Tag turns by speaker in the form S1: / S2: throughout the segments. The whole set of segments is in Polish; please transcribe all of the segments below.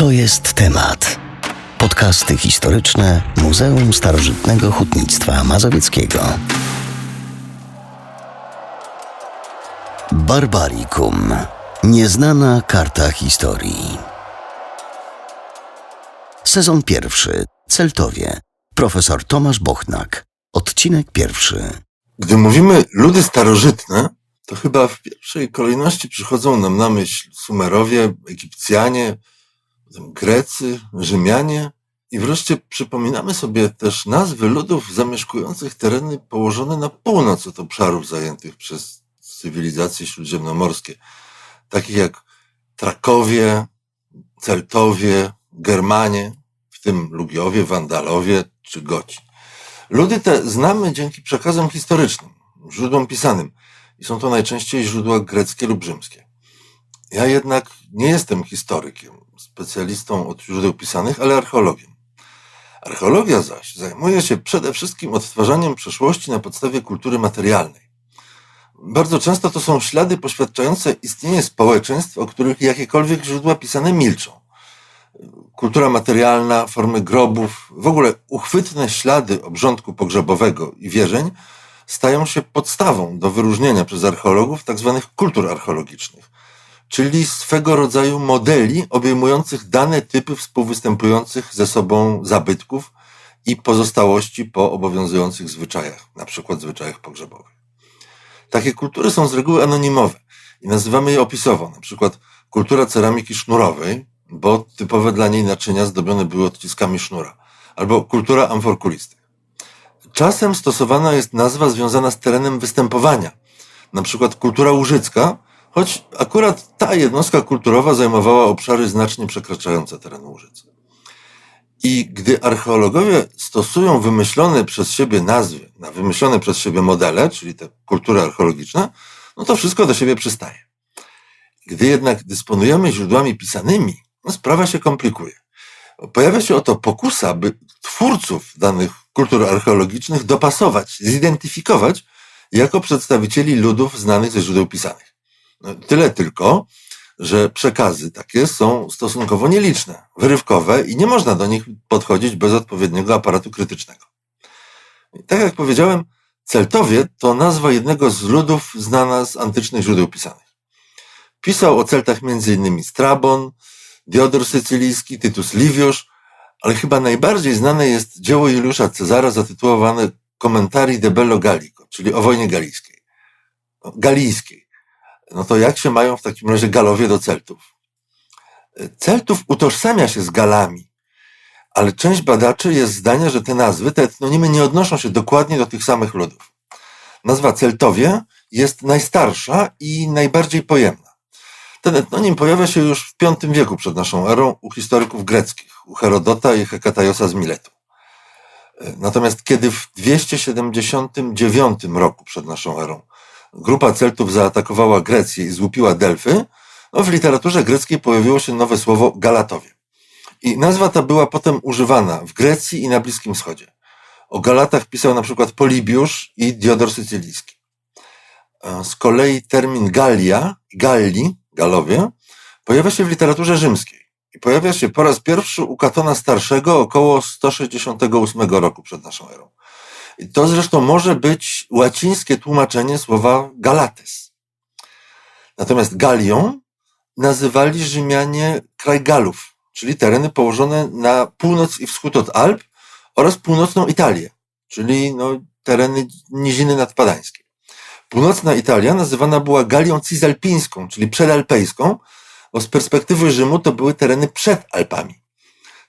S1: To jest temat. Podcasty historyczne Muzeum Starożytnego Hutnictwa Mazowieckiego. Barbaricum. Nieznana karta historii. Sezon pierwszy. Celtowie. Profesor Tomasz Bochnak. Odcinek pierwszy.
S2: Gdy mówimy ludy starożytne, to chyba w pierwszej kolejności przychodzą nam na myśl Sumerowie, Egipcjanie, Grecy, Rzymianie i wreszcie przypominamy sobie też nazwy ludów zamieszkujących tereny położone na północ od obszarów zajętych przez cywilizacje śródziemnomorskie, takich jak Trakowie, Celtowie, Germanie, w tym Lugiowie, Wandalowie czy Goci. Ludy te znamy dzięki przekazom historycznym, źródłom pisanym i są to najczęściej źródła greckie lub rzymskie. Ja jednak nie jestem historykiem, specjalistą od źródeł pisanych, ale archeologiem. Archeologia zaś zajmuje się przede wszystkim odtwarzaniem przeszłości na podstawie kultury materialnej. Bardzo często to są ślady poświadczające istnienie społeczeństw, o których jakiekolwiek źródła pisane milczą. Kultura materialna, formy grobów, w ogóle uchwytne ślady obrządku pogrzebowego i wierzeń stają się podstawą do wyróżnienia przez archeologów tzw. kultur archeologicznych, czyli swego rodzaju modeli obejmujących dane typy współwystępujących ze sobą zabytków i pozostałości po obowiązujących zwyczajach, na przykład zwyczajach pogrzebowych. Takie kultury są z reguły anonimowe i nazywamy je opisowo, na przykład kultura ceramiki sznurowej, bo typowe dla niej naczynia zdobione były odciskami sznura, albo kultura amforkulisty. Czasem stosowana jest nazwa związana z terenem występowania, na przykład kultura łużycka, choć akurat ta jednostka kulturowa zajmowała obszary znacznie przekraczające teren Łużycy. I gdy archeologowie stosują wymyślone przez siebie nazwy na wymyślone przez siebie modele, czyli te kultury archeologiczne, no to wszystko do siebie przystaje. Gdy jednak dysponujemy źródłami pisanymi, no sprawa się komplikuje. Pojawia się oto pokusa, by twórców danych kultur archeologicznych dopasować, zidentyfikować jako przedstawicieli ludów znanych ze źródeł pisanych. No, tyle tylko, że przekazy takie są stosunkowo nieliczne, wyrywkowe i nie można do nich podchodzić bez odpowiedniego aparatu krytycznego. Tak jak powiedziałem, Celtowie to nazwa jednego z ludów znana z antycznych źródeł pisanych. Pisał o Celtach m.in. Strabon, Diodor Sycylijski, Tytus Liviusz, ale chyba najbardziej znane jest dzieło Juliusza Cezara zatytułowane Commentari de Bello Gallico, czyli o wojnie galijskiej. Galijskiej. No to jak się mają w takim razie Galowie do Celtów? Celtów utożsamia się z Galami, ale część badaczy jest zdania, że te nazwy, te etnonimy nie odnoszą się dokładnie do tych samych ludów. Nazwa Celtowie jest najstarsza i najbardziej pojemna. Ten etnonim pojawia się już w V wieku przed naszą erą u historyków greckich, u Herodota i Hekatajosa z Miletu. Natomiast kiedy w 279 roku przed naszą erą grupa Celtów zaatakowała Grecję i złupiła Delfy, no w literaturze greckiej pojawiło się nowe słowo Galatowie. I nazwa ta była potem używana w Grecji i na Bliskim Wschodzie. O Galatach pisał na przykład Polibiusz i Diodor Sycylijski. Z kolei termin Gallia, Galli, Galowie, pojawia się w literaturze rzymskiej i pojawia się po raz pierwszy u Katona Starszego około 168 roku przed naszą erą. To zresztą może być łacińskie tłumaczenie słowa Galates. Natomiast Galią nazywali Rzymianie kraj Galów, czyli tereny położone na północ i wschód od Alp oraz północną Italię, czyli no, tereny niziny nadpadańskiej. Północna Italia nazywana była Galią Cisalpińską, czyli przedalpejską, bo z perspektywy Rzymu to były tereny przed Alpami.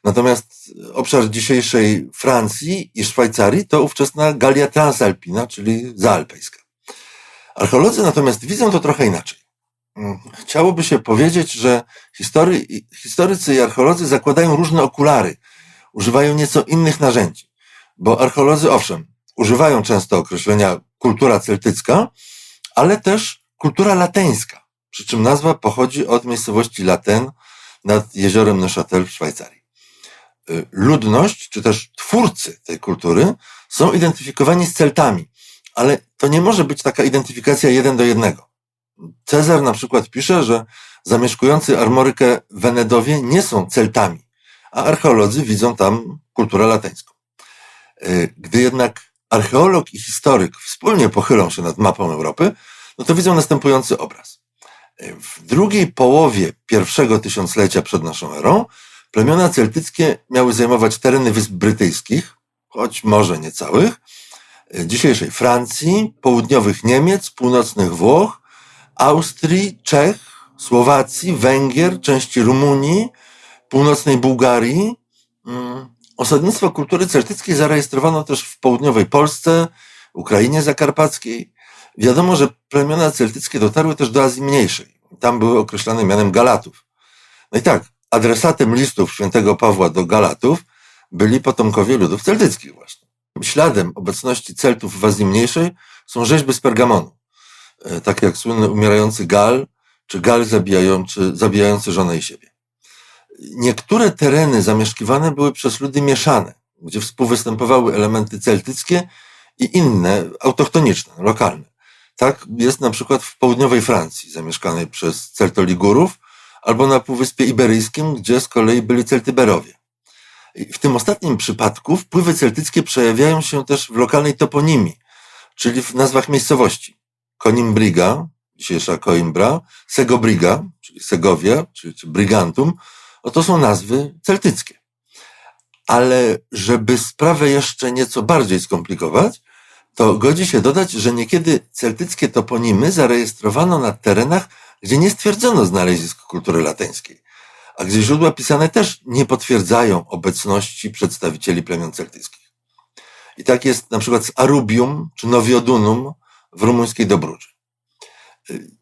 S2: Natomiast obszar dzisiejszej Francji i Szwajcarii to ówczesna Galia Transalpina, czyli zaalpejska. Archeolodzy natomiast widzą to trochę inaczej. Chciałoby się powiedzieć, że history, historycy i archeolodzy zakładają różne okulary, używają nieco innych narzędzi, bo archeolodzy, owszem, używają często określenia kultura celtycka, ale też kultura lateńska, przy czym nazwa pochodzi od miejscowości Laten nad jeziorem Neuchâtel w Szwajcarii. Ludność, czy też twórcy tej kultury są identyfikowani z Celtami, ale to nie może być taka identyfikacja jeden do jednego. Cezar na przykład pisze, że zamieszkujący Armorykę Wenedowie nie są Celtami, a archeolodzy widzą tam kulturę lateńską. Y, Gdy jednak archeolog i historyk wspólnie pochylą się nad mapą Europy, no to widzą następujący obraz. Y, W drugiej połowie pierwszego tysiąclecia przed naszą erą plemiona celtyckie miały zajmować tereny Wysp Brytyjskich, choć może nie całych, y, dzisiejszej Francji, południowych Niemiec, północnych Włoch, Austrii, Czech, Słowacji, Węgier, części Rumunii, północnej Bułgarii. Mm, Osadnictwo kultury celtyckiej zarejestrowano też w południowej Polsce, Ukrainie Zakarpackiej. Wiadomo, że plemiona celtyckie dotarły też do Azji Mniejszej. Tam były określane mianem Galatów. No i tak, adresatem listów świętego Pawła do Galatów byli potomkowie ludów celtyckich właśnie. Śladem obecności Celtów w Azji Mniejszej są rzeźby z Pergamonu, takie jak słynny umierający Gal, czy Gal zabijający, zabijający żonę i siebie. Niektóre tereny zamieszkiwane były przez ludy mieszane, gdzie współwystępowały elementy celtyckie i inne, autochtoniczne, lokalne. Tak jest na przykład w południowej Francji, zamieszkanej przez Celtoligurów, albo na Półwyspie Iberyjskim, gdzie z kolei byli Celtyberowie. W tym ostatnim przypadku wpływy celtyckie przejawiają się też w lokalnej toponimii, czyli w nazwach miejscowości. Conimbriga, dzisiejsza Coimbra, Segobriga, czyli Segowia, czyli, czy Brigantum, no to są nazwy celtyckie. Ale żeby sprawę jeszcze nieco bardziej skomplikować, to godzi się dodać, że niekiedy celtyckie toponimy zarejestrowano na terenach, gdzie nie stwierdzono znalezisk kultury lateńskiej, a gdzie źródła pisane też nie potwierdzają obecności przedstawicieli plemion celtyckich. I tak jest na przykład z Arubium czy Noviodunum w rumuńskiej Dobrudży.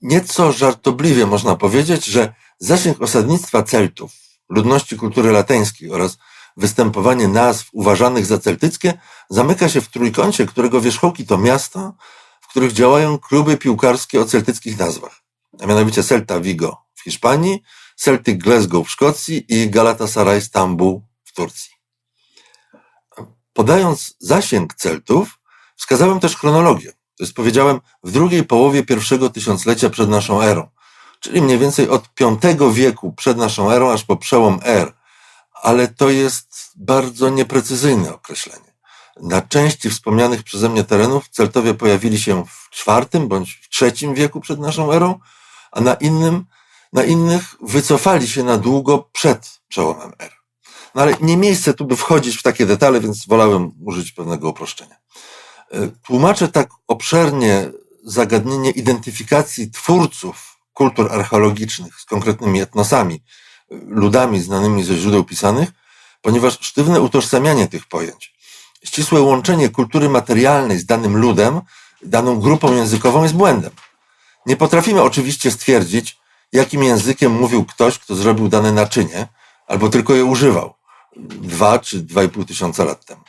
S2: Nieco żartobliwie można powiedzieć, że zasięg osadnictwa Celtów, ludności kultury lateńskiej oraz występowanie nazw uważanych za celtyckie zamyka się w trójkącie, którego wierzchołki to miasta, w których działają kluby piłkarskie o celtyckich nazwach, a mianowicie Celta Vigo w Hiszpanii, Celtic Glasgow w Szkocji i Galatasaray Stambuł w Turcji. Podając zasięg Celtów, wskazałem też chronologię. To jest, powiedziałem, w drugiej połowie pierwszego tysiąclecia przed naszą erą, czyli mniej więcej od V wieku przed naszą erą aż po przełom er. Ale to jest bardzo nieprecyzyjne określenie. Na części wspomnianych przeze mnie terenów Celtowie pojawili się w czwartym bądź w trzecim wieku przed naszą erą, a na innym, na innych wycofali się na długo przed przełomem er. No ale nie miejsce tu by wchodzić w takie detale, więc wolałem użyć pewnego uproszczenia. E, Tłumaczę tak obszernie zagadnienie identyfikacji twórców kultur archeologicznych z konkretnymi etnosami, ludami znanymi ze źródeł pisanych, ponieważ sztywne utożsamianie tych pojęć, ścisłe łączenie kultury materialnej z danym ludem, daną grupą językową jest błędem. Nie potrafimy oczywiście stwierdzić, jakim językiem mówił ktoś, kto zrobił dane naczynie, albo tylko je używał dwa czy dwa i pół tysiąca lat temu.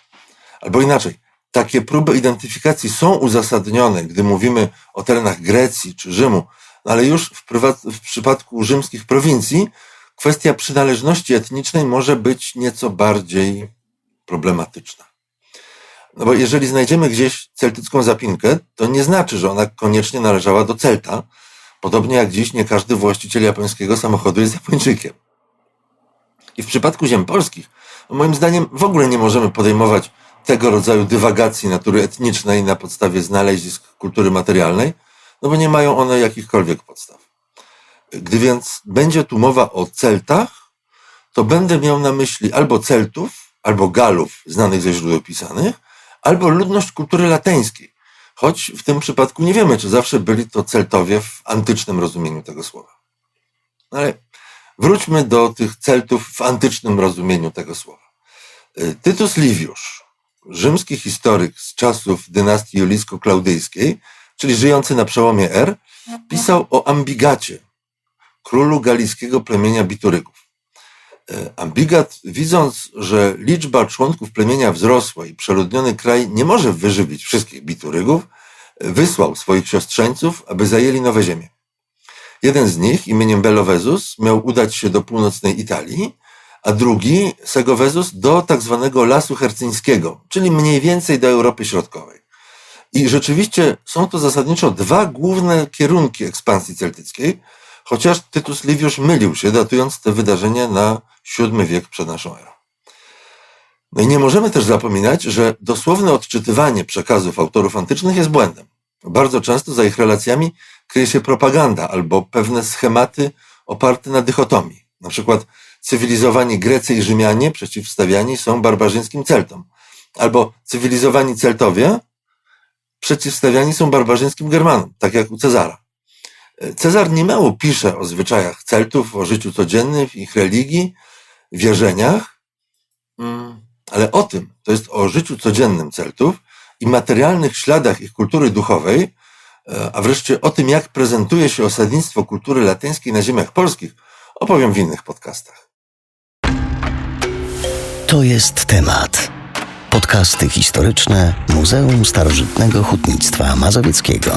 S2: Albo inaczej, takie próby identyfikacji są uzasadnione, gdy mówimy o terenach Grecji czy Rzymu, no ale już w, w przypadku rzymskich prowincji kwestia przynależności etnicznej może być nieco bardziej problematyczna. No bo jeżeli znajdziemy gdzieś celtycką zapinkę, to nie znaczy, że ona koniecznie należała do Celta, podobnie jak dziś nie każdy właściciel japońskiego samochodu jest Japończykiem. I w przypadku ziem polskich, moim zdaniem w ogóle nie możemy podejmować tego rodzaju dywagacji natury etnicznej na podstawie znalezisk kultury materialnej, no bo nie mają one jakichkolwiek podstaw. Gdy więc będzie tu mowa o Celtach, to będę miał na myśli albo Celtów, albo Galów znanych ze źródeł pisanych, albo ludność kultury lateńskiej, choć w tym przypadku nie wiemy, czy zawsze byli to Celtowie w antycznym rozumieniu tego słowa. No Ale wróćmy do tych Celtów w antycznym rozumieniu tego słowa. Y, Tytus Liviusz, rzymski historyk z czasów dynastii julijsko-klaudyjskiej, czyli żyjący na przełomie R, pisał o Ambigacie, królu galickiego plemienia Bituryków. E, Ambigat, widząc, że liczba członków plemienia wzrosła i przeludniony kraj nie może wyżywić wszystkich Biturygów, wysłał swoich siostrzeńców, aby zajęli nowe ziemie. Jeden z nich, imieniem Belovezus, miał udać się do północnej Italii, a drugi, Segovezus, do tak zwanego Lasu Hercyńskiego, czyli mniej więcej do Europy Środkowej. I rzeczywiście są to zasadniczo dwa główne kierunki ekspansji celtyckiej, chociaż Tytus Liviusz mylił się, datując te wydarzenia na VII wiek przed naszą erą. No i nie możemy też zapominać, że dosłowne odczytywanie przekazów autorów antycznych jest błędem. Bardzo często za ich relacjami kryje się propaganda albo pewne schematy oparte na dychotomii. Na przykład cywilizowani Grecy i Rzymianie przeciwstawiani są barbarzyńskim Celtom, albo cywilizowani Celtowie przeciwstawiani są barbarzyńskim Germanom, tak jak u Cezara. Cezar niemało pisze o zwyczajach Celtów, o życiu codziennym, ich religii, wierzeniach, mm, ale o tym, to jest o życiu codziennym Celtów i materialnych śladach ich kultury duchowej, e, a wreszcie o tym, jak prezentuje się osadnictwo kultury latyńskiej na ziemiach polskich, opowiem w innych podcastach.
S1: To jest temat. Podcasty historyczne Muzeum Starożytnego Hutnictwa Mazowieckiego.